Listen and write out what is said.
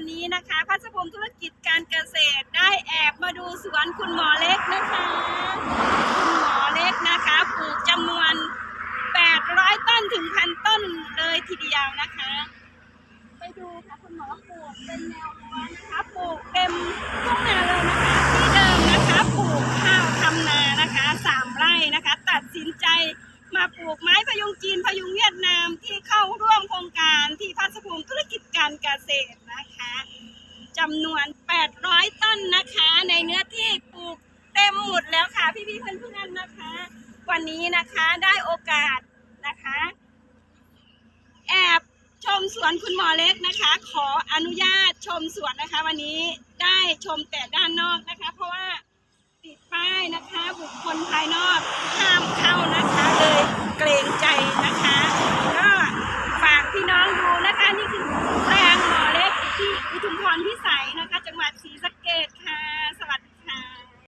วันนี้นะคะ พัฒภูมิธุรกิจการเกษตรได้แอบมาดูสวนคุณหมอเล็กนะคะ คุณหมอเล็กนะคะปลูกจำนวน 800 ต้นถึงพันต้นเลยทีเดียวนะคะ ไปดูค่ะคุณหมอปลูกเป็นแนวรั้วนะคะปลูกเต็มทุ่งนาเลยนะคะที่เดิมนะคะปลูกข้าวทำนานะคะสามไร่นะคะ ตัดสินใจมาปลูกไม้พยุงจีนพยุงเวียดนามที่เข้าร่วมโครงการที่พัฒภูมิธุร การเกษตรนะคะจำนวน 800 ต้นนะคะ ในเนื้อที่ปลูกเต็มหมดแล้วค่ะ พี่ๆเพื่อนๆนะคะ วันนี้นะคะได้โอกาสนะคะ แอบชมสวนคุณหมอเล็กนะคะ ขออนุญาตชมสวนนะคะ วันนี้ได้ชมแต่ด้านนอกนะคะ เพราะว่า รพิสาย